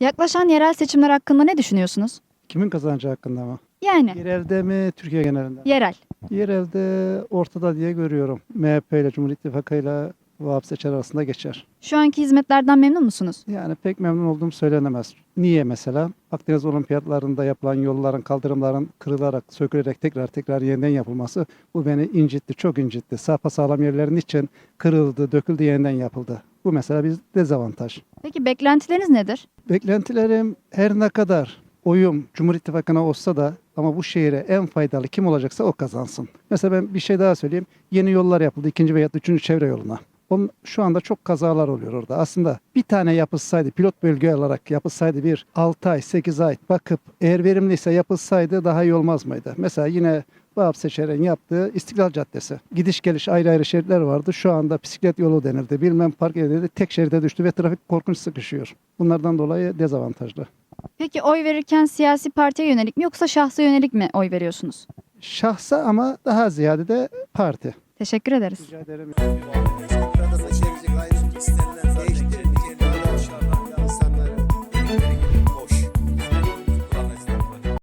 Yaklaşan yerel seçimler hakkında ne düşünüyorsunuz? Kimin kazanacağı hakkında mı? Yani Yerelde mi, Türkiye genelinde? yerel. Yerelde ortada diye görüyorum. MHP ile Cumhur İttifakı ile Vahap Seçer arasında geçer. Şu anki hizmetlerden memnun musunuz? Yani pek memnun olduğum söylenemez. Niye mesela? Akdeniz Olimpiyatlarında yapılan yolların, kaldırımların kırılarak, sökülerek tekrar tekrar yeniden yapılması bu beni incitti, çok incitti. Sapasağlam yerlerin için kırıldı, döküldü, yeniden yapıldı. Bu mesela bir dezavantaj. Peki beklentileriniz nedir? Beklentilerim her ne kadar oyum Cumhur İttifakı'na olsa da ama bu şehire en faydalı kim olacaksa o kazansın. Mesela ben bir şey daha söyleyeyim. Yeni yollar yapıldı ikinci veya üçüncü çevre yoluna. Onun, şu anda çok kazalar oluyor orada. Aslında bir tane yapılsaydı, pilot bölge olarak yapılsaydı bir 6 ay, 8 ay bakıp eğer verimliyse yapılsaydı daha iyi olmaz mıydı? Mesela yine Vahap Seçer'in yaptığı İstiklal Caddesi. Gidiş geliş ayrı ayrı şeritler vardı. Şu anda bisiklet yolu denildi. Bilmem park edildi. Tek şeride düştü ve trafik korkunç sıkışıyor. Bunlardan dolayı dezavantajlı. Peki oy verirken siyasi partiye yönelik mi yoksa şahsa yönelik mi oy veriyorsunuz? Şahsa ama daha ziyade de parti. Teşekkür ederiz. Rica ederim.